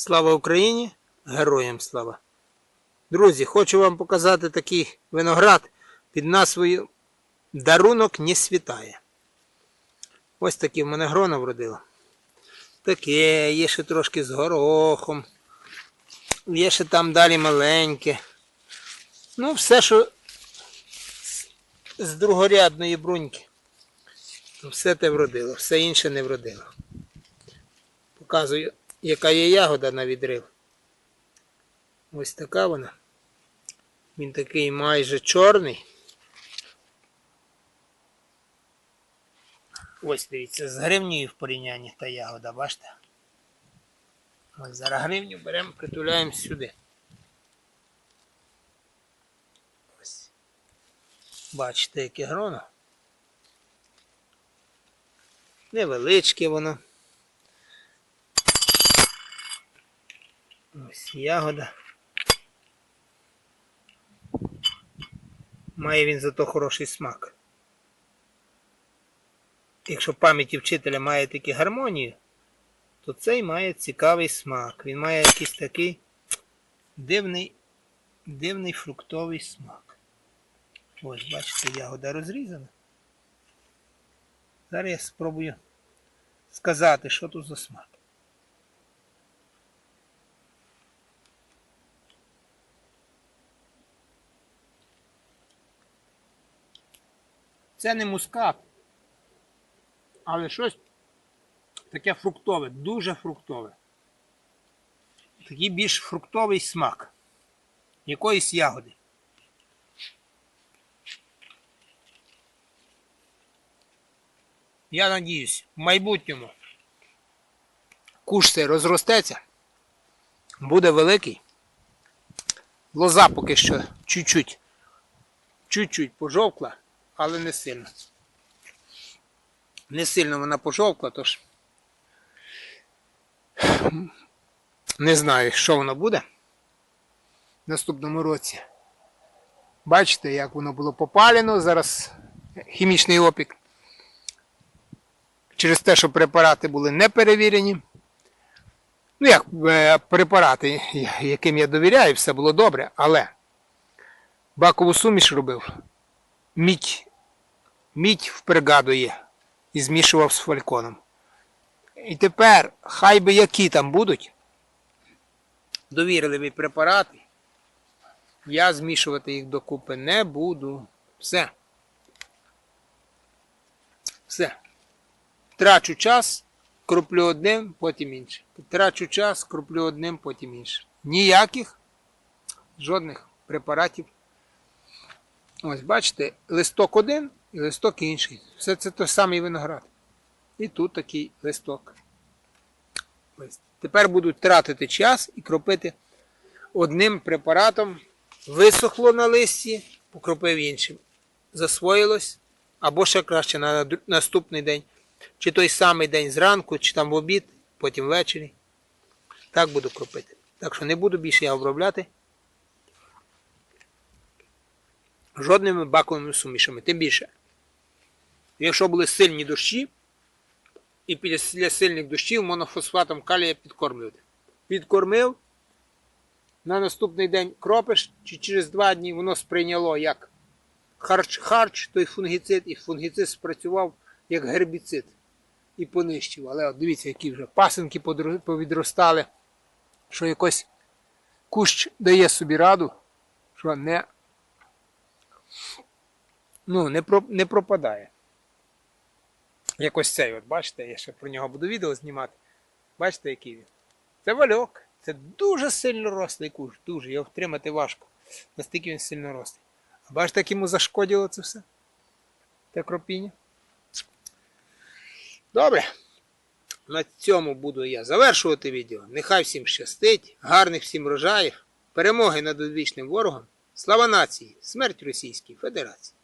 Слава Україні! Героям слава! Друзі, хочу вам показати такий виноград під назвою Дарунок не світає. Ось такі в мене грона вродило. Таке, є ще трошки з горохом. Є ще там далі маленьке. Ну, все, що з другорядної бруньки. Все те вродило, все інше не вродило. Показую, яка є ягода на відрив. Ось така вона. Він такий майже чорний. Ось дивіться, з гривнею в порівнянні та ягода, бачите? Ось зараз гривню беремо, притуляємо сюди. Ось. Бачите, яке гроно. Невеличке воно. Ось ягода. Має він зато хороший смак. Якщо в пам'яті вчителя має такі гармонію, то цей має цікавий смак. Він має якийсь такий дивний, дивний фруктовий смак. Ось, бачите, ягода розрізана. Зараз я спробую сказати, що тут за смак. Це не мускат, але щось таке фруктове, дуже фруктове. Такий більш фруктовий смак якоїсь ягоди. Я надіюсь, в майбутньому куш цей розростеться, буде великий. Лоза поки що чуть-чуть, чуть-чуть пожовкла, але не сильно. Не сильно вона пожовкла, тож не знаю, що воно буде в наступному році. Бачите, як воно було попалено, зараз хімічний опік. Через те, що препарати були не перевірені. Ну, як е, препарати, яким я довіряю, все було добре, але бакову суміш робив. Мідь, мідь в бригаду. І змішував з фальконом. І тепер, хай би які там будуть, довірливі препарати, я змішувати їх докупи не буду. Все. Все. Трачу час, кроплю одним, потім іншим. Трачу час, кроплю одним, потім іншим. Ніяких жодних препаратів. Ось, бачите, листок один і листок інший. Все це той самий виноград. І тут такий листок. Тепер будуть тратити час і кропити одним препаратом. Висохло на листі, покропив іншим. Засвоїлось, або ще краще на наступний день. Чи той самий день зранку, чи там в обід, потім ввечері. Так буду кропити. Так що не буду більше я обробляти жодними баковими сумішами. Тим більше, якщо були сильні дощі, і після сильних дощів монофосфатом калія підкормлювати. Підкормив, на наступний день кропиш, чи через два дні воно сприйняло як харч-харч, той фунгіцид, і фунгіцид спрацював як гербіцид і понищив. Але от дивіться, які вже пасинки повідростали, що якось кущ дає собі раду, що не ну, не, про, не пропадає. Якось цей, от бачите, я ще про нього буду відео знімати. Бачите, який він? Це вальок. Це дуже сильно рослий куш, дуже. Його втримати важко. Настільки він сильно рослий. А бачите, як йому зашкодило це все? Те кропіння. Добре. На цьому буду я завершувати відео. Нехай всім щастить, гарних всім врожаїв, перемоги над одвічним ворогом. Слава нації! Смерть Російській Федерації!